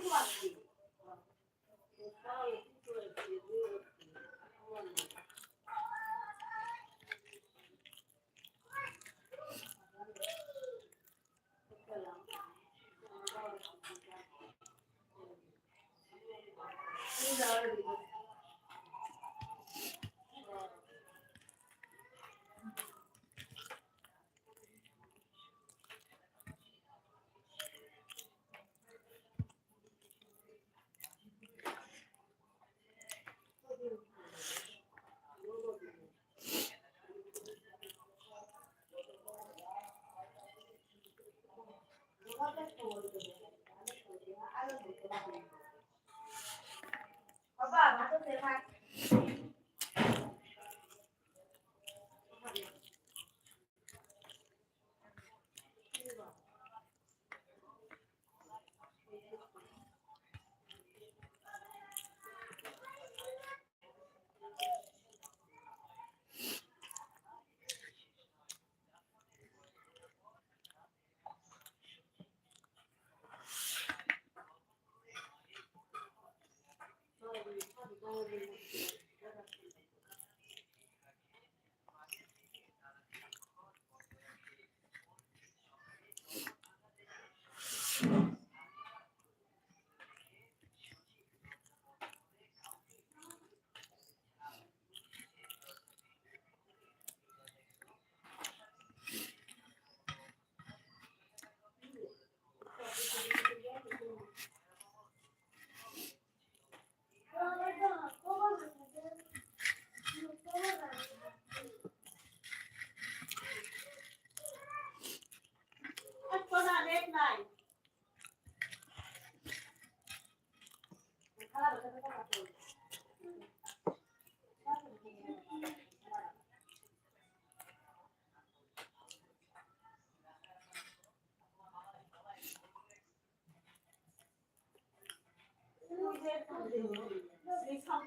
tudo aqui. Thank you. Em São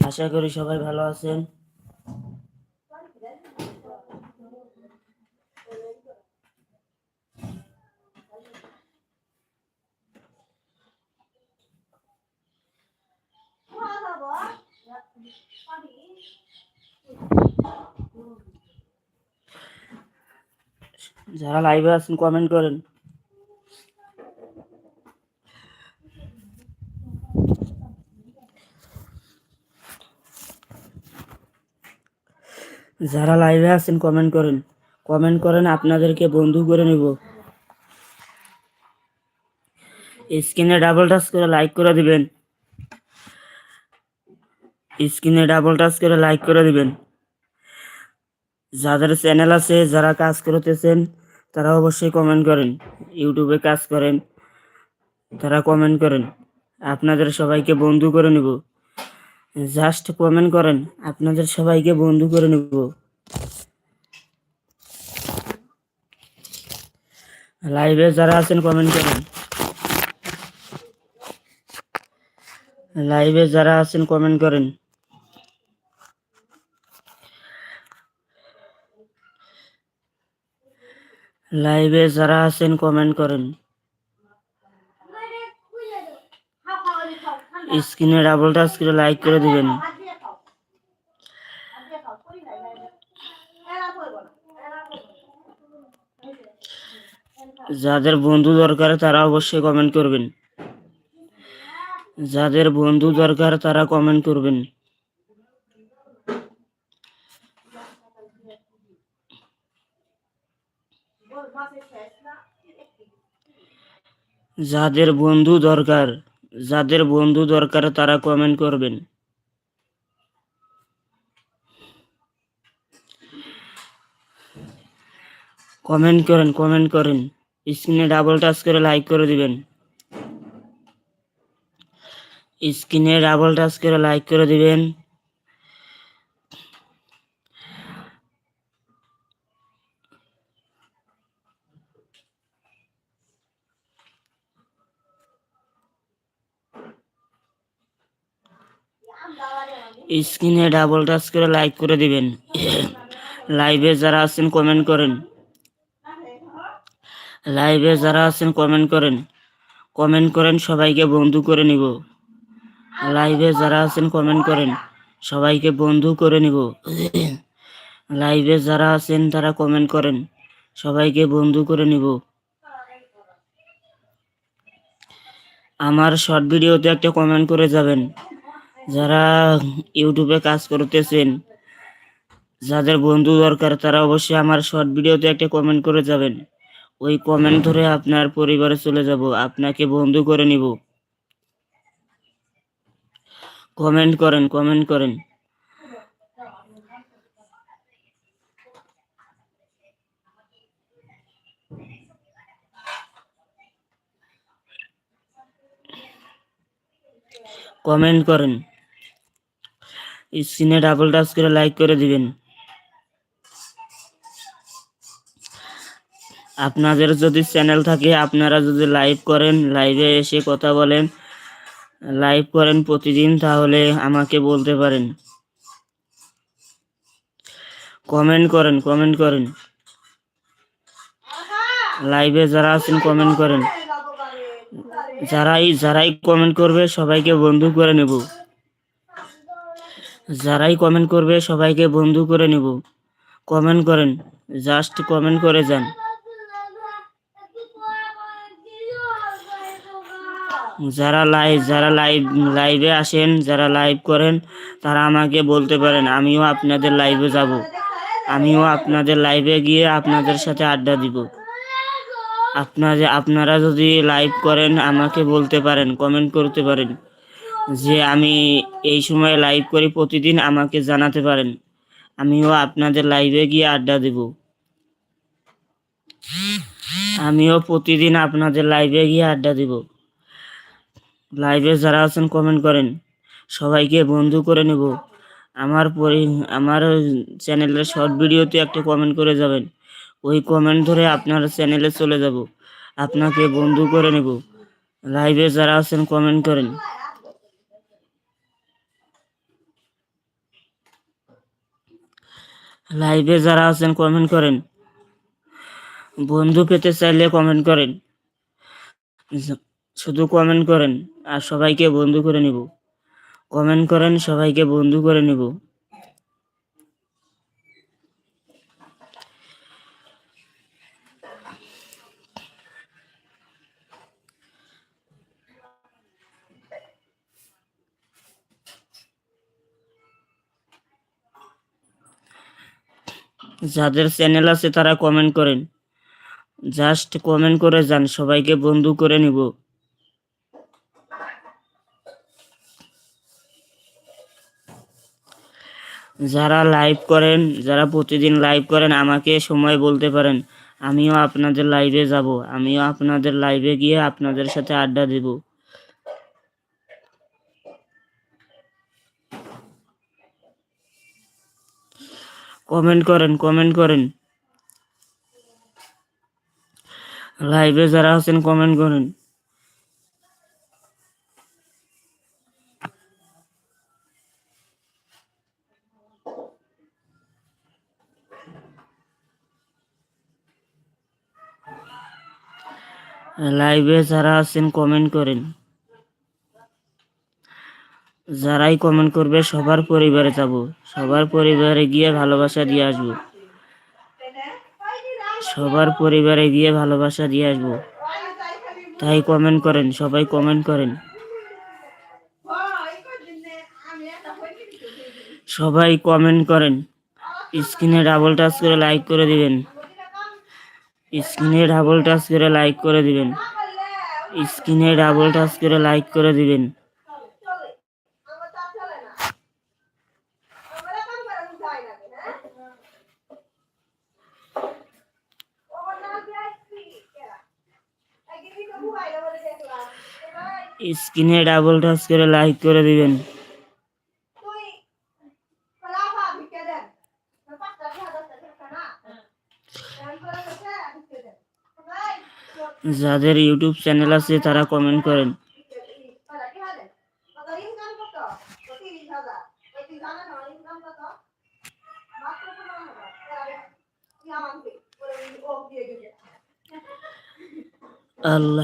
আশা করি সবাই ভালো আছেন। যারা লাইভে আছেন কমেন্ট করেন। যারা লাইভে আছেন কমেন্ট করেন। কমেন্ট করেন, আপনাদেরকে বন্ধু করে নেব। স্ক্রিনে ডাবল টাচ করে লাইক করে দিবেন। স্ক্রিনে ডাবল টাচ করে লাইক করে দিবেন। যাদের চ্যানেল আছে, যারা কাজ করতেছেন, তারা অবশ্যই কমেন্ট করেন। ইউটিউবে কাজ করেন, তারা কমেন্ট করেন। আপনাদের সবাইকে বন্ধু করে নিব। জাস্ট কমেন্ট করেন। আপনাদের সবাইকে বন্ধু করে নিব। লাইভে যারা আছেন কমেন্ট করেন। লাইভে যারা আছেন কমেন্ট করেন। লাইভে যারা আছেন কমেন্ট করেন। স্ক্রিনে ডাবল টাচ করে লাইক করে দিবেন। যাদের বন্ধু দরকার তারা অবশ্যই কমেন্ট করবেন। যাদের বন্ধু দরকার তারা কমেন্ট করবেন। যাদের বন্ধু দরকার যাদের বন্ধু দরকার, তারা কমেন্ট করবেন। কমেন্ট করেন কমেন্ট করেন। স্ক্রিনে ডাবল টাচ করে লাইক করে দিবেন। স্ক্রিনে ডাবল টাচ করে লাইক করে দিবেন। স্ক্রিনে ডাবল টাচ করে লাইক করে দিবেন। লাইভে যারা আছেন কমেন্ট করেন। লাইভে যারা আছেন কমেন্ট করেন। কমেন্ট করেন, সবাইকে বন্ধু করে নিব। লাইভে যারা আছেন কমেন্ট করেন। সবাইকে বন্ধু করে নিব। লাইভে যারা আছেন, তারা কমেন্ট করেন। সবাইকে বন্ধু করে নিব। আমার শর্ট ভিডিওতে একটা কমেন্ট করে যাবেন। যারা ইউটিউবে কাজ করতেছেন, যাদের বন্ধু দরকার, তারা অবশ্যই আমার শর্ট ভিডিওতে একটা কমেন্ট করে যাবেন। ওই কমেন্ট ধরে আপনার পরিবারে চলে যাব, আপনাকে বন্ধু করে নিব। কমেন্ট করেন কমেন্ট করেন। কমেন্ট করেন। স্ক্রিনে ডাবল টাচ করে লাইক করে দিবেন। আপনাদের যদি চ্যানেল থাকে, আপনারা যদি লাইভ করেন লাইভে এসে কথা বলেন লাইভ করেন প্রতিদিন, তাহলে আমাকে বলতে পারেন। কমেন্ট করেন কমেন্ট করেন। লাইভে যারা আছেন কমেন্ট করেন। যারাই যারাই কমেন্ট করবে, সবাইকে বন্ধু করে নেব। যারাই কমেন্ট করবে, সবাইকে বন্ধু করে নেব। কমেন্ট করেন জাস্ট কমেন্ট করে যান। যারা লাইভ যারা লাইভ লাইভে আসেন, যারা লাইভ করেন, তারা আমাকে বলতে পারেন, আমিও আপনাদের লাইভে যাব। আমিও আপনাদের লাইভে গিয়ে আপনাদের সাথে আড্ডা দিব। আপনারা আপনারা যদি লাইভ করেন, আমাকে বলতে পারেন কমেন্ট করতে পারেন। যে আমি এই সময় লাইভ করি, প্রতিদিন আমাকে জানাতে পারেন। আমিও আপনাদের লাইভে গিয়ে আড্ডা দেব। আমিও প্রতিদিন আপনাদের লাইভে গিয়ে আড্ডা দেব। লাইভে যারা আছেন কমেন্ট করেন। সবাইকে বন্ধু করে নেব। আমার পরি, আমার চ্যানেলের শর্ট ভিডিওতে একটা কমেন্ট করে যাবেন। ওই কমেন্ট ধরে আপনার চ্যানেলে চলে যাব। আপনাকে বন্ধু করে নেব। লাইভে যারা আছেন কমেন্ট করেন। লাইভে যারা আছেন কমেন্ট করেন। বন্ধু পেতে চাইলে কমেন্ট করেন। শুধু কমেন্ট করেন, আর সবাইকে বন্ধু করে নিব। কমেন্ট করেন, সবাইকে বন্ধু করে নিব। যাদের চ্যানেল আছে তারা কমেন্ট করেন। জাস্ট কমেন্ট করে যান, সবাইকে বন্ধু করে নিব। যারা লাইভ করেন, যারা প্রতিদিন লাইভ করেন, আমাকে সময় বলতে পারেন, আমিও আপনাদের লাইভে যাব, আমিও আপনাদের লাইভে গিয়ে আপনাদের সাথে আড্ডা দেব। কমেন্ট করেন কমেন্ট করেন। লাইভে যারা আছেন কমেন্ট করেন। লাইভে যারা আছেন কমেন্ট করেন। যারাই কমেন্ট করবে, সবার পরিবারে যাব। সবার পরিবারে গিয়ে ভালোবাসা দিয়ে আসব। সবার পরিবারে গিয়ে ভালোবাসা দিয়ে আসব। তাই কমেন্ট করেন, সবাই কমেন্ট করেন। সবাই কমেন্ট করেন। স্ক্রিনে ডাবল টাচ করে লাইক করে দিবেন। স্ক্রিনে ডাবল টাচ করে লাইক করে দিবেন। স্ক্রিনে ডাবল টাচ করে লাইক করে দিবেন। স্ক্রিনে ডাবল টাচ করে লাইক করে দিবেন। যাদের ইউটিউব চ্যানেল আছে তারা কমেন্ট করেন।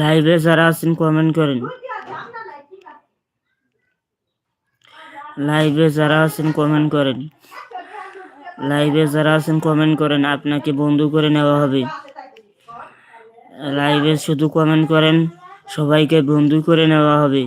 লাইভে যারা আছেন কমেন্ট করেন। লাইভে যারা আছেন কমেন্ট করেন। লাইভে যারা আছেন কমেন্ট করেন। আপনাকে বন্ধু করে নেওয়া হবে। লাইভে শুধু কমেন্ট করেন সবাইকে বন্ধু করে নেওয়া হবে।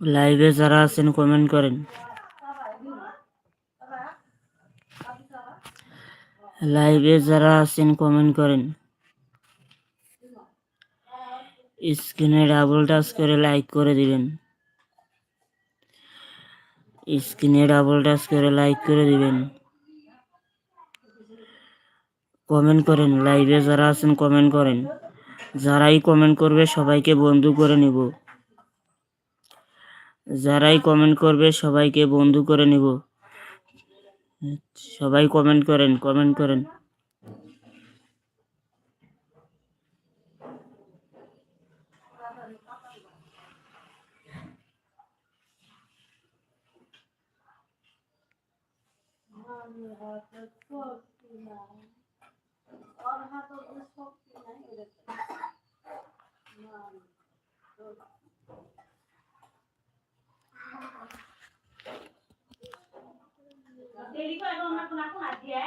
লাইভে যারা আছেন কমেন্ট করেন। লাইভে যারা আছেন কমেন্ট করেন। স্ক্রিনে ডাবল টাচ করে লাইক করে দিবেন। স্ক্রিনে ডাবল টাচ করে লাইক করে দিবেন। কমেন্ট করেন লাইভে যারা আছেন কমেন্ট করেন। যারাই কমেন্ট করবে, সবাইকে বন্ধু করে নিব। যারাই কমেন্ট করবে সবাইকে বন্ধু করে নিব। সবাই কমেন্ট করেন কমেন্ট করেন। jadi kok emang aku-aku ngaji ya?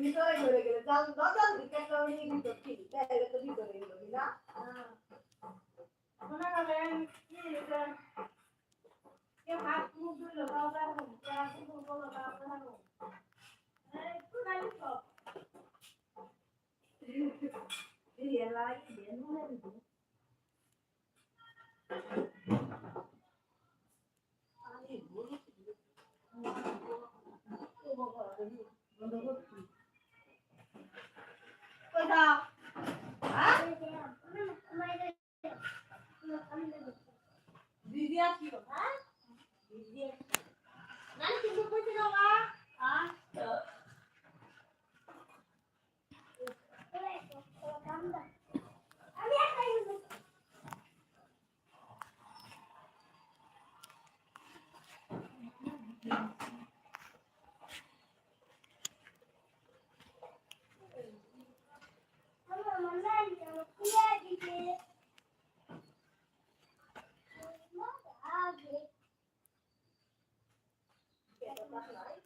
ভিতরে ধরে গেলে জাল দরজার ভিতরে একটা ভিতর ঠিক তাই তো ভিতরে গেল না মনে করেন কি এটা কে হাত মুখ ধুলো তাও তার কে হাত মুখ বলো 一天拉一天拉那，啊！你，我！啊？你这，啊？你，那你回去了吗？啊？呃。Thank you.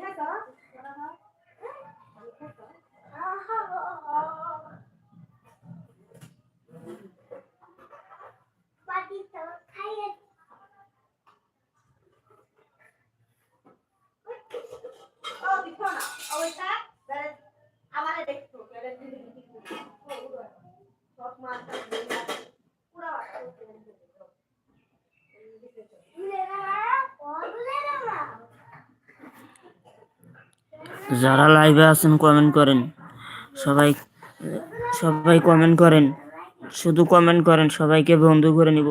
Thôi. যারা লাইভে আছেন কমেন্ট করেন। সবাই সবাই কমেন্ট করেন। শুধু কমেন্ট করেন, সবাইকে বন্ধু করে নিব।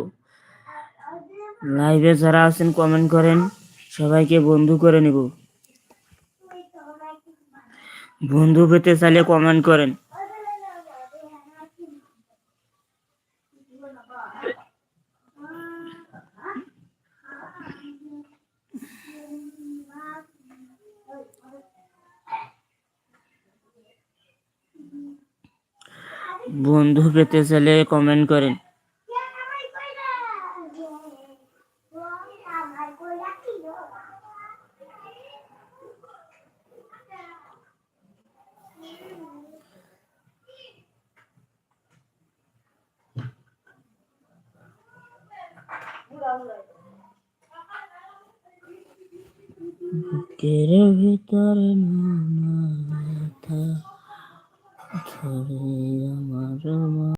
লাইভে যারা আছেন কমেন্ট করেন, সবাইকে বন্ধু করে নিব। বন্ধু পেতে চাইলে কমেন্ট করেন। বন্ধু পেতে চাইলে কমেন্ট করেন।